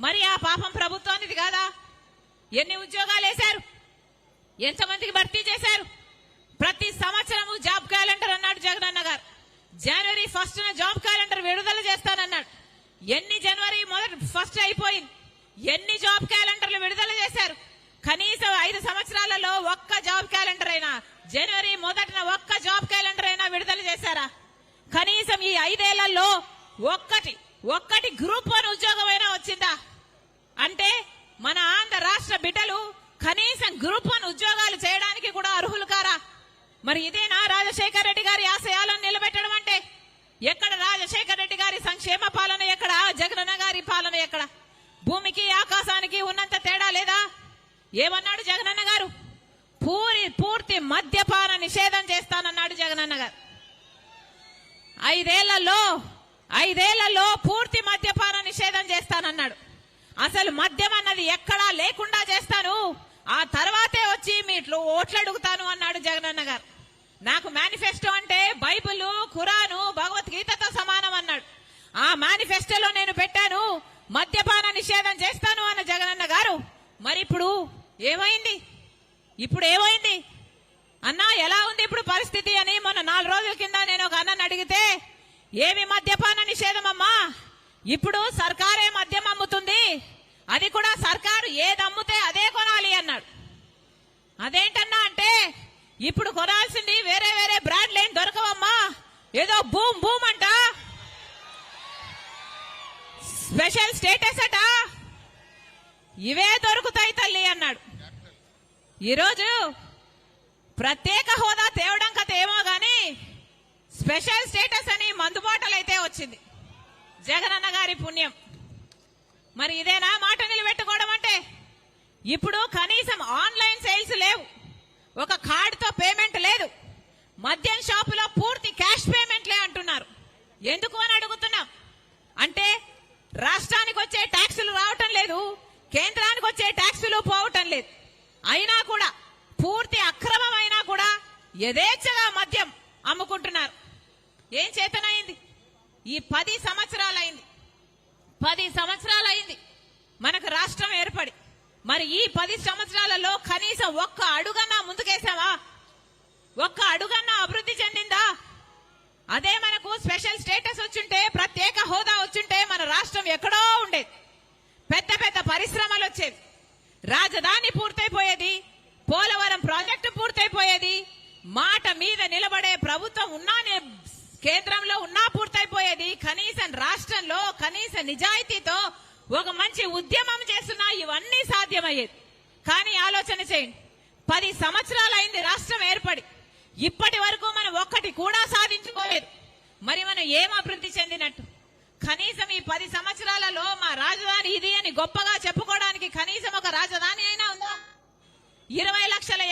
మరి ఆ పాపం ప్రభుత్వానిది కాదా? ఎన్ని ఉద్యోగాలు వేశారు? ఎంతమందికి భర్తీ చేశారు? ప్రతి సంవత్సరము జాబ్ క్యాలెండర్ అన్నాడు జగనన్న గారు. జనవరి ఫస్ట్ జాబ్ క్యాలెండర్ విడుదల చేస్తానన్నాడు. ఎన్ని జనవరి మొదటి ఫస్ట్ అయిపోయింది. ఎన్ని జాబ్ క్యాలెండర్లు విడుదల చేశారు? కనీసం ఐదు సంవత్సరాలలో ఒక్క జాబ్ క్యాలెండర్ అయినా జనవరి మొదటిన ఒక్క జాబ్ క్యాలెండర్ అయినా విడుదల చేశారా? కనీసం ఈ ఐదేళ్ళలో ఒక్కటి ఒక్కటి గ్రూప్ వన్ ఉద్యోగం గ్రూప్ వన్ ఉద్యోగాలు చేయడానికి కూడా అర్హులు కారా? మరి ఇదేనా రాజశేఖర రెడ్డి గారి ఆశయాలను నిలబెట్టడం అంటే ఎక్కడ రాజశేఖర రెడ్డి గారి సంక్షేమ పాలన ఎక్కడ? జగనన్న గారి పాలన ఎక్కడ? భూమికి ఆకాశానికి ఉన్నంత తేడా లేదా? ఏమన్నాడు జగనన్న గారు? పూరి పూర్తి మద్యపాన నిషేధం చేస్తానన్నాడు జగనన్న గారు. ఐదేళ్ళలో ఐదేళ్ళలో పూర్తి మద్యపాన నిషేధం చేస్తానన్నాడు. అసలు మద్యం అన్నది ఎక్కడా లేకుండా చేస్తాను. ఆ తర్వాతే వచ్చి మీట్లో ఓట్లు అడుగుతాను అన్నాడు జగనన్న గారు. నాకు మేనిఫెస్టో అంటే బైబిల్ ఖురాను భగవద్గీతతో సమానం అన్నాడు. ఆ మేనిఫెస్టోలో నేను పెట్టాను మద్యపాన నిషేధం చేస్తాను అన్న జగనన్న గారు. మరి ఇప్పుడు ఏమైంది? ఇప్పుడు ఏమైంది? అన్నా ఎలా ఉంది ఇప్పుడు పరిస్థితి అని మొన్న నాలుగు రోజుల కింద నేను ఒక అన్నని అడిగితే ఏమి మద్యపాన నిషేధం అమ్మా? ఇప్పుడు సర్కారే మద్యం అమ్ముతుంది. అది కూడా సర్కారు ఏది అమ్ముతే అదే అదేంటన్నా అంటే ఇప్పుడు కొనాల్సింది వేరే వేరే బ్రాండ్లు ఏం దొరకవమ్మా. ఏదో భూమ్ భూమ్ అంట. స్పెషల్ స్టేటస్ అట. ఇవే దొరుకుతాయి తల్లి అన్నాడు. ఈరోజు ప్రత్యేక హోదా తేవడం కథ ఏమో గాని స్పెషల్ స్టేటస్ అని మందుబాటలు అయితే వచ్చింది. జగనన్న గారి పుణ్యం. మరి ఇదేనా మాట నిలబెట్టుకోవడం అంటే? ఇప్పుడు కనీసం ఆన్లైన్ సేల్స్ ఒక కార్డుతో పేమెంట్ లేదు. మద్యం షాపులో పూర్తి క్యాష్ పేమెంట్లే అంటున్నారు. ఎందుకు అని అడుగుతున్నాం. అంటే రాష్ట్రానికి వచ్చే ట్యాక్సులు రావటం లేదు కేంద్రానికి వచ్చే ట్యాక్సులు పోవటం లేదు. అయినా కూడా పూర్తి అక్రమమైనా కూడా యథేచ్ఛగా మద్యం అమ్ముకుంటున్నారు. ఏం చేతనైంది? ఈ పది సంవత్సరాలైంది. పది సంవత్సరాలైంది. మరి ఈ పది సంవత్సరాలలో కనీసం ఒక్క అడుగన్నా ముందుకేసావా? ఒక్క అడుగన్నా అభివృద్ధి చెందిందా? అదే మనకు స్పెషల్ స్టేటస్ వచ్చుంటే ప్రత్యేక హోదా వచ్చుంటే మన రాష్ట్రం ఎక్కడో ఉండేది. పెద్ద పెద్ద పరిశ్రమలు వచ్చేవి. రాజధాని పూర్తయిపోయేది. పోలవరం ప్రాజెక్టు పూర్తయిపోయేది. మాట మీద నిలబడే ప్రభుత్వం ఉన్నానే కేంద్రంలో ఉన్నా పూర్తయిపోయేది. కనీసం రాష్ట్రంలో కనీస నిజాయితీతో ఒక మంచి ఉద్యమం చేస్తున్నా ఇవన్నీ సాధ్యమయ్యేది. కానీ ఆలోచన చేయండి. పది సంవత్సరాలైంది రాష్ట్రం ఏర్పడి ఇప్పటి వరకు మనం ఒక్కటి కూడా సాధించుకోలేదు. మరి మనం ఏం అభివృద్ధి చెందినట్టు? కనీసం ఈ పది సంవత్సరాలలో మా రాజధాని ఇది అని గొప్పగా చెప్పుకోవడానికి కనీసం ఒక రాజధాని అయినా ఉందా? ఇరవై లక్షల